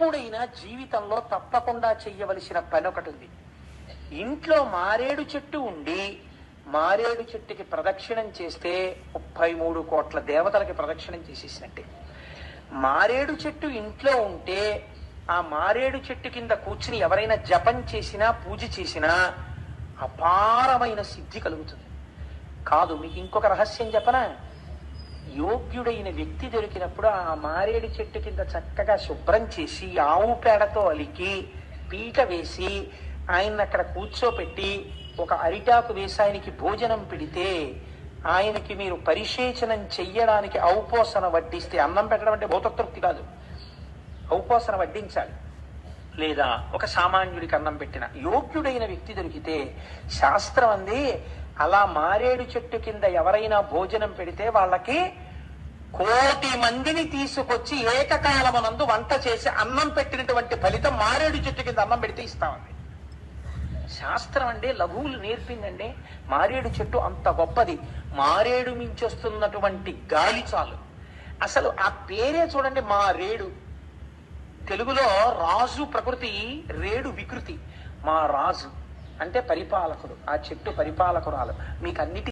ఎప్పుడైనా జీవితంలో తప్పకుండా చెయ్యవలసిన పని ఒకటి ఉంది ఇంట్లో మారేడు చెట్టు ఉండి మారేడు చెట్టుకి ప్రదక్షిణం చేస్తే ముప్పై మూడు కోట్ల దేవతలకి ప్రదక్షిణం చేసేసినట్టే. మారేడు చెట్టు ఇంట్లో ఉంటే ఆ మారేడు చెట్టు కింద కూర్చుని ఎవరైనా జపం చేసినా పూజ చేసినా అపారమైన సిద్ధి కలుగుతుంది. కాదు మీకు ఇంకొక రహస్యం చెప్పనా? యోగ్యుడైన వ్యక్తి దొరికినప్పుడు ఆ మారేడు చెట్టు కింద చక్కగా శుభ్రం చేసి ఆవు పేడతో అలికి పీట వేసి ఆయన్ని అక్కడ కూర్చోపెట్టి ఒక అరిటాకు వేసాయనికి భోజనం పెడితే ఆయనకి మీరు పరిశేచనం చెయ్యడానికి ఔపోసన వడ్డిస్తే అన్నం పెట్టడం అంటే భౌతతృప్తి కాదు. ఔపోసన వడ్డించాలి. లేదా ఒక సామాన్యుడికి అన్నం పెట్టిన యోగ్యుడైన వ్యక్తి దొరికితే శాస్త్రం అంది అలా మారేడు చెట్టు కింద ఎవరైనా భోజనం పెడితే వాళ్ళకి కోటి మందిని తీసుకొచ్చి ఏకకాలమనందు వంట చేసి అన్నం పెట్టినటువంటి ఫలితం మారేడు చెట్టు కింద అన్నం పెడితే ఇస్తామండి. శాస్త్రం అంటే లఘువులు నేర్పిందండి. మారేడు చెట్టు అంత గొప్పది. మారేడు మించొస్తున్నటువంటి గాలి చాలు. అసలు ఆ పేరే చూడండి మారేడు. తెలుగులో రాజు ప్రకృతి రేడు వికృతి. మా రాజు. అంటే పరిపాలకుడు. ఆ చెట్టు పరిపాలకురాలు. మీకు అన్నిటి